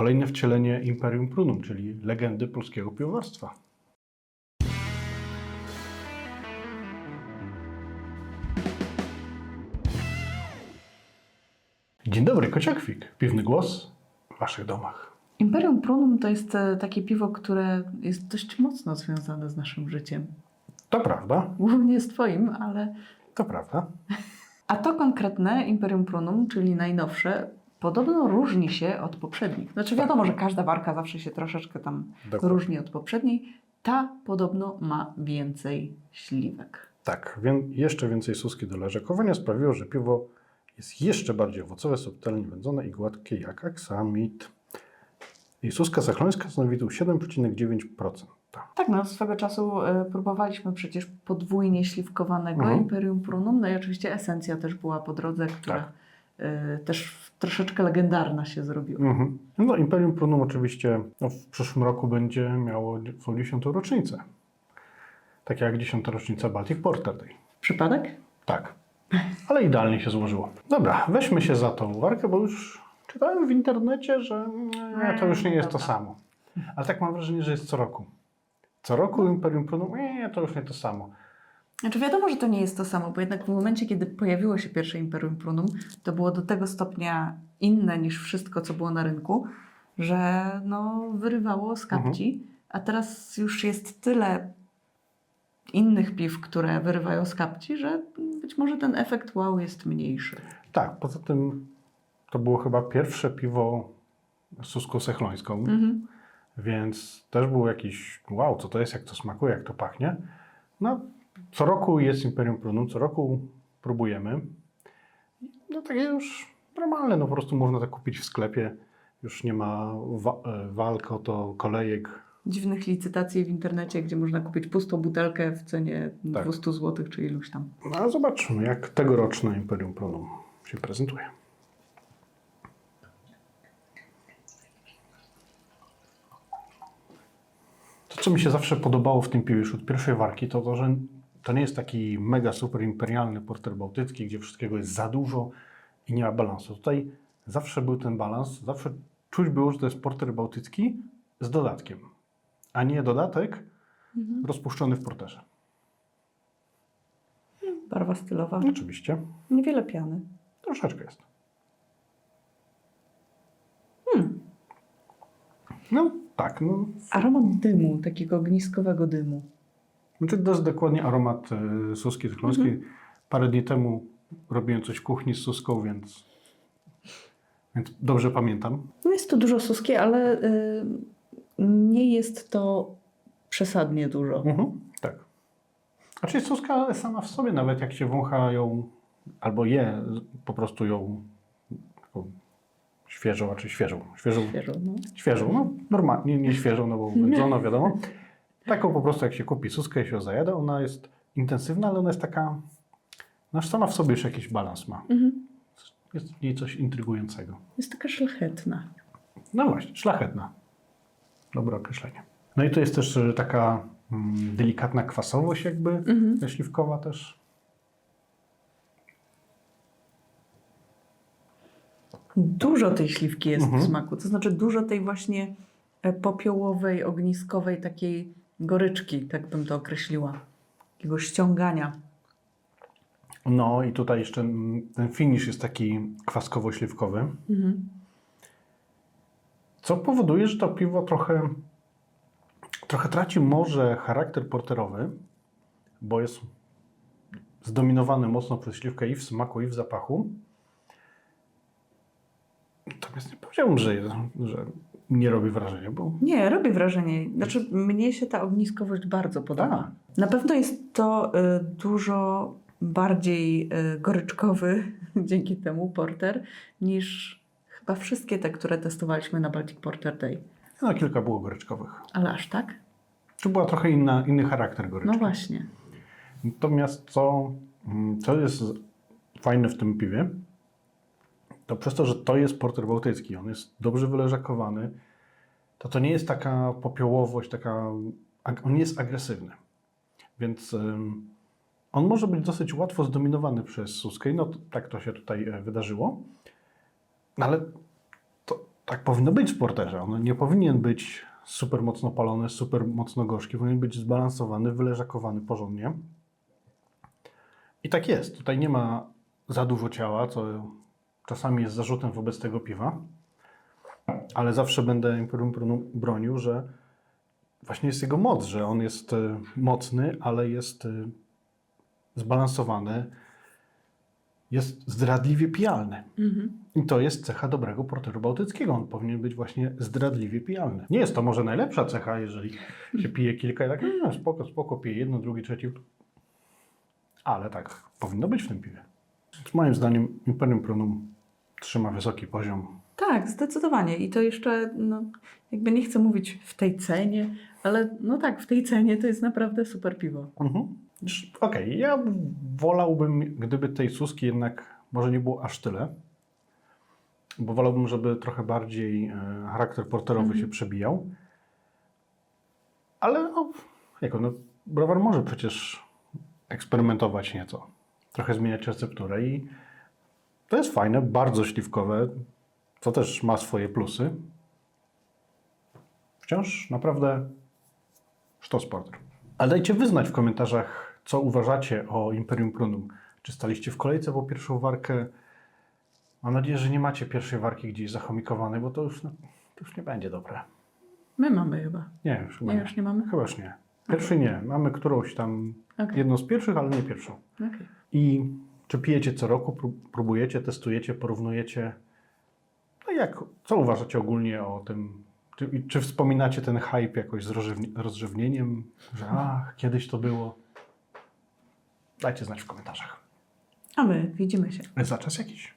kolejne wcielenie Imperium Prunum, czyli legendy polskiego piwowarstwa. Dzień dobry, Kociakwik. Piwny głos w Waszych domach. Imperium Prunum to jest e, takie piwo, które jest dość mocno związane z naszym życiem. To prawda, Głównie z Twoim, ale. to prawda. A to konkretne Imperium Prunum, czyli najnowsze, podobno różni się od poprzednich. Znaczy, wiadomo, że każda warka zawsze się troszeczkę tam Dokładnie. różni od poprzedniej. Ta podobno ma więcej śliwek. Tak, jeszcze więcej suski do leżakowania sprawiło, że piwo jest jeszcze bardziej owocowe, subtelnie wędzone i gładkie jak aksamit. I suska zachlońska stanowi tu 7,9%. Tak, no swego czasu e, próbowaliśmy przecież podwójnie śliwkowanego Mhm. Imperium Prunum, no i oczywiście esencja też była po drodze, która Tak. E, też troszeczkę legendarna się zrobiła. Mhm. No, Imperium Prunum oczywiście no, w przyszłym roku będzie miało swoją 10. rocznicę. Tak jak 10. rocznica Baltic Porter Day. Przypadek? Tak, ale idealnie się złożyło. Dobra, weźmy się za tą warkę, bo już czytałem w internecie, że nie, to już nie jest to Dobra. samo. Ale tak mam wrażenie, że jest co roku. Co roku Imperium Prunum, nie, to już nie to samo. Znaczy wiadomo, że to nie jest to samo, bo jednak w momencie, kiedy pojawiło się pierwsze Imperium Prunum, to było do tego stopnia inne niż wszystko, co było na rynku, że no, wyrywało z kapci, a teraz już jest tyle innych piw, które wyrywają z kapci, że być może ten efekt wow jest mniejszy. Tak, poza tym to było chyba pierwsze piwo suską sechlońską, Mhm. więc też był jakiś wow, co to jest, jak to smakuje, jak to pachnie. No, co roku jest Imperium Prunum, co roku próbujemy. No takie już normalne, no po prostu można tak kupić w sklepie. Już nie ma wa- e, walk o to kolejek. Dziwnych licytacji w internecie, gdzie można kupić pustą butelkę w cenie Tak. 200 zł czy iluś tam. No a zobaczmy, jak tegoroczne Imperium Prunum się prezentuje. To, co mi się zawsze podobało w tym piwie już od pierwszej warki, to to, że to nie jest taki mega super imperialny porter bałtycki, gdzie wszystkiego jest za dużo i nie ma balansu. Tutaj zawsze był ten balans, zawsze czuć było, że to jest porter bałtycki z dodatkiem, a nie dodatek rozpuszczony w porterze. Barwa stylowa. Oczywiście, Niewiele piany. troszeczkę jest. Hmm. No tak, no. Aromat dymu, takiego ogniskowego dymu. Znaczy to jest dokładnie aromat e, suski cyklońskiej. Mhm. Parę dni temu robiłem coś w kuchni z suską, więc, więc dobrze pamiętam. No jest tu dużo suski, ale y, nie jest to przesadnie dużo. Mhm, tak. Znaczy suska sama w sobie, nawet jak się wącha ją albo je, po prostu ją taką świeżą, a czy świeżą, świeżą, Świeżo, no. świeżą, no normalnie, nie, nie świeżą, no bo wędzono, wiadomo. Taką po prostu jak się kupi suskę i się zajada, ona jest intensywna, ale ona jest taka, no sama w sobie już jakiś balans ma. Mhm. Jest w niej coś intrygującego. Jest taka szlachetna. No właśnie, szlachetna. Dobre określenie. No i to jest też e, taka mm, delikatna kwasowość jakby, Mhm. śliwkowa też. Dużo tej śliwki jest Mhm. w smaku, to znaczy dużo tej właśnie e, popiołowej, ogniskowej takiej goryczki, tak bym to określiła. Takiego ściągania. No i tutaj jeszcze mm, ten finish jest taki kwaskowo-śliwkowy, Mhm. co powoduje, że to piwo trochę, trochę traci może charakter porterowy, bo jest zdominowany mocno przez śliwkę i w smaku, i w zapachu. Natomiast nie powiedziałbym, że, że nie robi wrażenia, bo Nie, robi wrażenie. Znaczy, mnie się ta ogniskowość bardzo podoba. Tak. Na pewno jest to y, dużo bardziej y, goryczkowy dzięki temu porter niż chyba wszystkie te, które testowaliśmy na Baltic Porter Day. no, kilka było goryczkowych. Ale aż tak? Tu była trochę inna, inny charakter goryczki. No właśnie. Natomiast co, mm, co jest fajne w tym piwie, to przez to, że to jest porter bałtycki, on jest dobrze wyleżakowany, to to nie jest taka popiołowość, taka, on nie jest agresywny. Więc on może być dosyć łatwo zdominowany przez suskę no tak to się tutaj e, wydarzyło. No ale to, tak powinno być w porterze. On nie powinien być super mocno palony, super mocno gorzki. Powinien być zbalansowany, wyleżakowany porządnie. I tak jest. Tutaj nie ma za dużo ciała, co czasami jest zarzutem wobec tego piwa. Ale zawsze będę Imperium bronił, że właśnie jest jego moc, że on jest e, mocny, ale jest e, zbalansowany, jest zdradliwie pijalny. Mhm. I to jest cecha dobrego porteru bałtyckiego. On powinien być właśnie zdradliwie pijalny. Nie jest to może najlepsza cecha, jeżeli się pije kilka i tak, no, spoko, spoko, pije jedno, drugie, trzecie. Ale tak powinno być w tym piwie. Moim zdaniem Imperium Prunum trzyma wysoki poziom. Tak, zdecydowanie. I to jeszcze, no, jakby nie chcę mówić w tej cenie, ale no tak, w tej cenie to jest naprawdę super piwo. Mhm. Okej, ja wolałbym, gdyby tej suski jednak może nie było aż tyle, bo wolałbym, żeby trochę bardziej e, charakter porterowy Mhm. się przebijał. Ale no, jako, no, browar może przecież eksperymentować nieco, trochę zmieniać recepturę i to jest fajne, bardzo śliwkowe, to też ma swoje plusy. Wciąż naprawdę sztos porter. Ale dajcie wyznać w komentarzach, co uważacie o Imperium Prunum. Czy staliście w kolejce po pierwszą warkę? Mam nadzieję, że nie macie pierwszej warki gdzieś zachomikowanej, bo to już, no, to już nie będzie dobre. My mamy chyba. Nie, już chyba Nie, nie. już nie mamy? Chyba już nie. Pierwszej nie. Mamy którąś tam, Okej. jedną z pierwszych, ale nie pierwszą. okej. I czy pijecie co roku, pró- próbujecie, testujecie, porównujecie? No jak, co uważacie ogólnie o tym? Czy, czy wspominacie ten hype jakoś z rozrzewni- rozrzewnieniem, że ach, kiedyś to było? Dajcie znać w komentarzach. A my widzimy się. Za czas jakiś.